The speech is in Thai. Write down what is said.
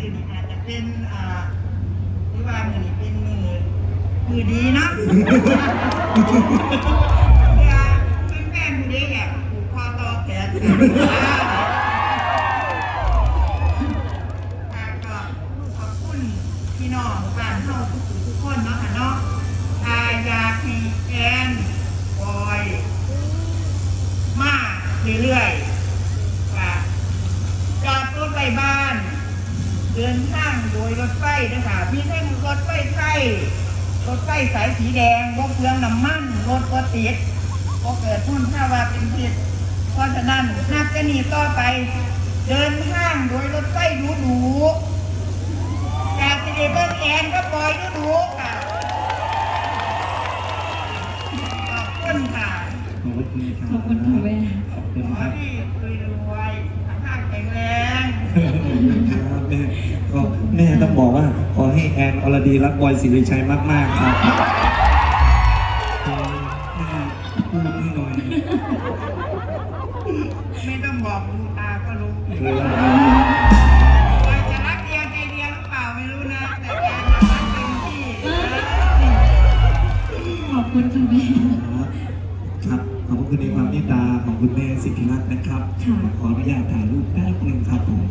คือนี่อาจจะเป็นอ่าหรือว่ามือนี่เป็นมือมือดีเนาะเพื่อเป็นแฟนผู้ใดอยากผูกคอต่อแขนค่ะก็ขอบคุณพี่น้องบ้านเฮาทุกๆทุกคนเนาะค่ะเนาะอาอยากให้แอนบอยมาเรื่อยๆค่ะจอดรถไปบ้าน เดินทางโดยรถไฟนะคะมีทั้งรถไฟไทยรถไฟสายสีแดงรถเปลืองน้ำมันรถก็ติดก็เกิดทุ่นถ้าว่าเป็นพิษเพราะฉะนั้นนับจะหนีต่อไป เดินทางโดยรถไฟดูดูๆจากสิเดเบิลแอนก็ปล่อยดูดูๆค่ะขอบคุณค่ะขอบคุณครับขอบคุณค่ะแม่ขอบคุณขอครับให้รวยๆสุขภาพแข็ง แรงครับแม่ก็แม่ต้องบอกว่า ขอให้แอนอรดีรักบอยสิริชัยมาก ๆ ครับแม่พูดให้หน่อยไม่ต้องบอกดูตาก็รู้เออว่าจะรักเดียวใจเดียวหรือเปล่าไม่รู้นะ แต่แกรักเต็มที่ขอบคุณค่ะแม่ ครับขอบคุณในความเมตตาของคุณแม่สิทธิรัตน์นะครับ ค่ะ ขออนุญาตถ่ายรูปแป๊บหนึงครับผม